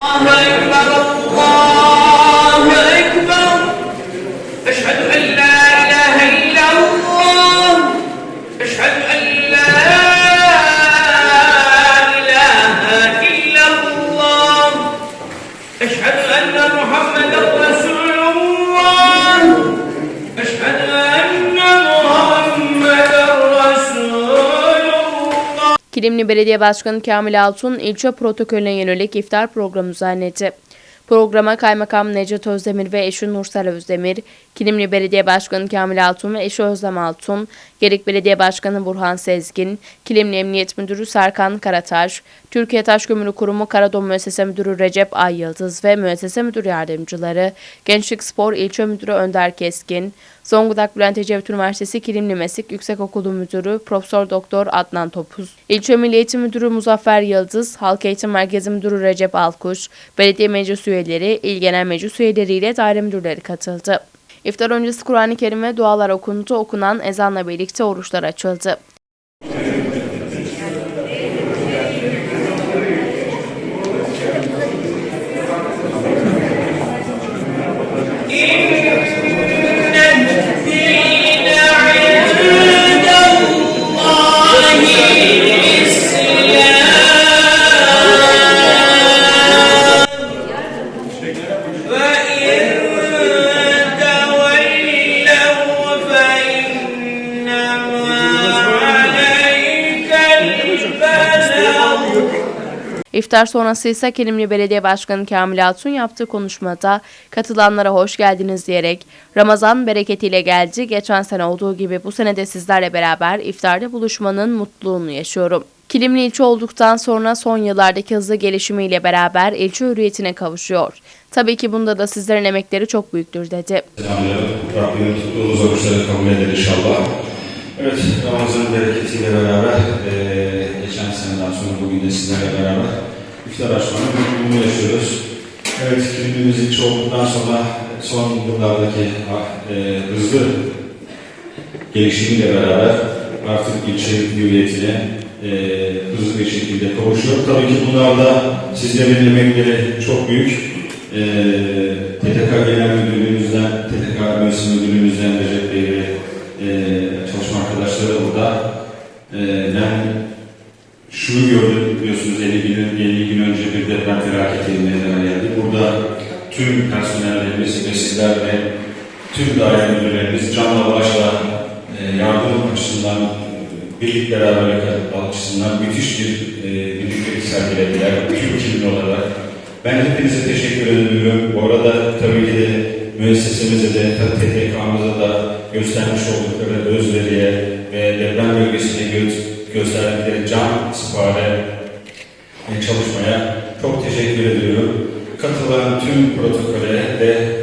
All right. Kilimli Belediye Başkanı Kamil Altun ilçe protokolüne yönelik iftar programı düzenledi. Programa Kaymakam Necdet Özdemir ve eşi Nursel Özdemir, Kilimli Belediye Başkanı Kamil Altun ve eşi Özlem Altun, Gerik Belediye Başkanı Burhan Sezgin, Kilimli Emniyet Müdürü Serkan Karataş, Türkiye Taş Kömürü Kurumu Karadom Müessese Müdürü Recep Ay Yıldız ve Müessese Müdür Yardımcıları, Gençlik Spor İlçe Müdürü Önder Keskin, Zonguldak Bülent Ecevit Üniversitesi Kilimli Meslek Yüksekokulu Müdürü Profesör Doktor Adnan Topuz, İlçe Milli Eğitim Müdürü Muzaffer Yıldız, Halk Eğitim Merkezi Müdürü Recep Alkuş, Belediye Meclis üyeleri, İl Genel Meclis üyeleriyle daire müdürleri katıldı. İftar öncesi Kur'an-ı Kerim ve dualar okundu, okunan ezanla birlikte oruçlar açıldı. İftar sonrası ise Kilimli Belediye Başkanı Kamil Altun yaptığı konuşmada katılanlara hoş geldiniz diyerek Ramazan bereketiyle geldi. Geçen sene olduğu gibi bu sene de sizlerle beraber iftarda buluşmanın mutluluğunu yaşıyorum. Kilimli ilçe olduktan sonra son yıllardaki hızlı gelişimiyle beraber ilçe hürriyetine kavuşuyor. Tabii ki bunda da sizlerin emekleri çok büyüktür dedi. Selamlarım. Kabul eder inşallah. Evet, Ramazan bereketiyle beraber eee sizlerle beraber iftar açmanın mutluluğunu yaşıyoruz. Evet, kilimimiz ilçe olduktan sonra son yıllardaki eee hızlı gelişimiyle beraber artık ilçe hüviyetine eee hızlı bir şekilde kavuşuyor. Tabii ki bunlarda sizlerin emekleri çok büyük. Eee TTK Genel Müdürlüğümüzden, TTK Mühendislik Müdürlüğümüzden ve şunu gördüm biliyorsunuz 50 gün, 50 gün önce bir deprem felaketi meydana geldi. Burada tüm personellerimiz, mesleğler ve tüm daire müdürlerimiz canla başla e, yardım açısından, e, birlik beraberlik açısından müthiş bir e, birliktelik sergilediler. Tüm kimli olarak. Ben hepinize teşekkür ediyorum. Bu arada tabii ki de müessesemize de, TTK'mıza da göstermiş oldukları özveriye ve deprem bölgesinde gö- gösterdikleri can sipare e, çalışmaya çok teşekkür ediyorum. Katılan tüm protokole ve